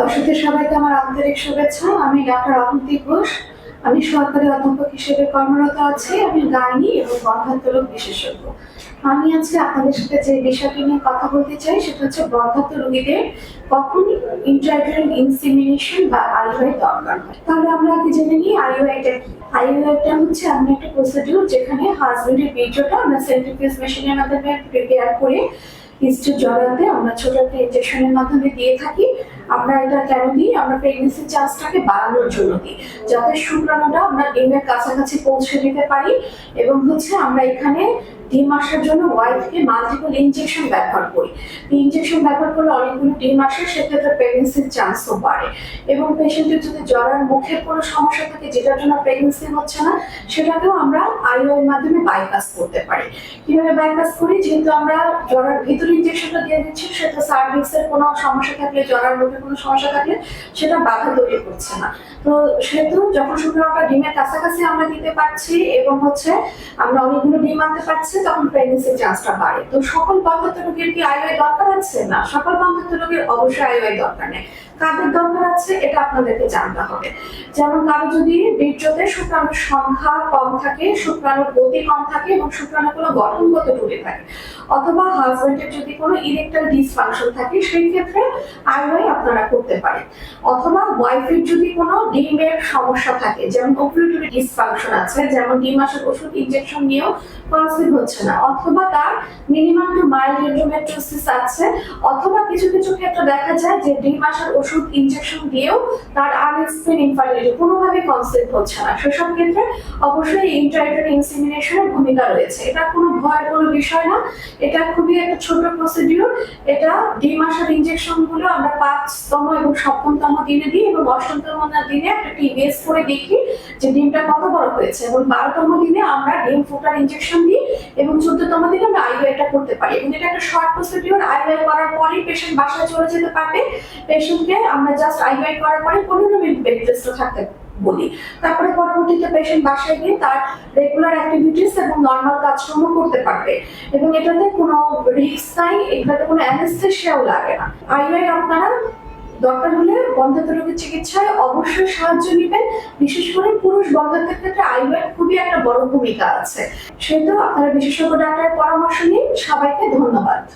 দর্শকদের সবাইকে আমার আন্তরিক শুভেচ্ছা। আমি ডাক্তার অবন্তী ঘোষ। আমি সরকারি অধ্যাপক হিসেবে কর্মরত আছি। আমি গাইনি এবং বন্ধাত্মরোগ বিশেষজ্ঞ। আমি আজকে আপনাদের সাথে যে বিষয়টি নিয়ে কথা বলতে চাই, সেটা হচ্ছে বন্ধাত্ম রোগীদের কখন ইন্ট্রাইটাল ইনসিমিনেশন বা আইওআই দরকার তাহলে আমরা আগে জেনে নিই, আইওআইটা কি? আইওআইটা হচ্ছে এমন একটা প্রসিডিউর যেখানে হাজবেন্ডের বীর্যটা আমরা সেন্ট্রিফিউজ মেশিনের মাধ্যমে প্রিপেয়ার করে ইস্টের জড়াতে আমরা ছোট একটা ইনজেকশনের মাধ্যমে দিয়ে থাকি। আমরা এটা কেন দিই? আমরা প্রেগনেন্সি চান্সটাকে বাড়ানোর জন্য দিই। যাতে শুক্রাণুটা আমরা ডিমের কাছাকাছি পৌঁছে দিতে পারি এবং হচ্ছে আমরা এখানে ডিম আসার জন্য ওয়াইফকে মাল্টিপল ইনজেকশন ব্যবহার করি। ইনজেকশন ব্যবহার করলে অনেকগুলো ডিম আসে সেক্ষেত্রে প্রেগনেন্সির চান্সও বাড়ে। এবং পেশেন্টের যদি জ্বরের মুখের কোনো সমস্যা থাকে, যেটার জন্য প্রেগনেন্সি হচ্ছে না, সেটাকেও আমরা আইওআই মাধ্যমে বাইপাস করতে পারি। কীভাবে বাইপাস করি? যেহেতু আমরা জ্বরের ভিতরে ইনজেকশনটা দিয়ে দিচ্ছি সেটা সার্ভিক্সের কোনো সমস্যা থাকলে জ্বরের মুখে কোনো সমস্যা থাকলে সেটা বাধা তৈরি করছে না। তো সেহেতু যখন শুধু আমরা ডিমের কাছাকাছি আমরা দিতে পারছি এবং হচ্ছে আমরা অনেকগুলো ডিম আনতে পারছি, তখন প্রেগনেন্সির চান্সটা বাড়ে। তো সকল বন্ধত্ব রোগীর কি আইওআই দরকার আছে? না, সকল বন্ধত্ব রোগীর অবশ্যই আইওআই দরকার নেই। কাদের দরকার আছে, এটা আপনাদেরকে জানতে হবে। যেমন কারও যদি বীর্যতে শুক্রাণুর সংখ্যা কম থাকে, শুক্রাণুর গতি কম থাকে এবং শুক্রাণুগুলো গঠনগত ত্রুটি থাকে, অথবা হাজবেন্ডের যদি কোনো ইরেকটাল ডিসফাংশন থাকে, সেই ক্ষেত্রে আইওআই আপনারা করতে পারেন। অথবা ওয়াইফের যদি কোনো ডিমের সমস্যা থাকে, যেমন ওভুলেটরি ডিসফাংশন আছে, যেমন ডিম আসার ওষুধ ইনজেকশন নিয়েও কনসিভ হচ্ছে না, অথবা তার মিনিমাম টু মাইল্ড এন্ডোমেট্রোসিস আছে, অথবা কিছু কিছু ক্ষেত্রে দেখা যায় যে ডিম আসার ওষুধ ইনজেকশন দিয়েও তার আনএক্সপ্লেন ইনফার্টিলিটি কোনোভাবে কনসেপ্ট হচ্ছে না। সেসব ক্ষেত্রে অবশ্যই ইন্টারনেট ইনসিমিনেশনের ভূমিকা রয়েছে। এটা কোনো ভয়ের কোনো বিষয় না। এটা খুবই একটা ছোট প্রসিডিউর এটা ডিম আসার ইনজেকশনগুলো আমরা পাঁচতম এবং সপ্তমতম দিনে দিই এবং অষ্টমতম দিনে একটা টিভিএস করে দেখি যে ডিমটা কত বড় হয়েছে। এবং বারোতম দিনে আমরা ডিম ফোটার ইনজেকশন দিই এবং চোদ্দতম দিনে আমরা আইওআইটা করতে পারি। এবং এটা একটা শর্ট প্রসিডিউর আইওআই করার পরেই পেশেন্ট বাসায় চলে যেতে পারবে। পেশেন্টকে আমরা জাস্ট করার পরে পনেরো মিনিট বেড থাকতে বলি। তারপরে পরবর্তীতে পেশেন্ট বাসায় গিয়ে তার রেগুলার অ্যাক্টিভিটিস এবং নর্মাল কাজকর্ম করতে পারবে। এবং এটাতে কোনো নাই এটাতে কোনো অ্যানেস্থেশিয়াও লাগে না। আইওআই আপনারা দরকার হলে বন্ধাত্ম রোগের চিকিৎসায় অবশ্যই সাহায্য নেবেন। বিশেষ করে পুরুষ বন্ধাত্বের ক্ষেত্রে আইওআই খুবই একটা বড় ভূমিকা আছে। সেহেতু আপনারা বিশেষজ্ঞ ডাক্তারের পরামর্শ নিন। সবাইকে ধন্যবাদ।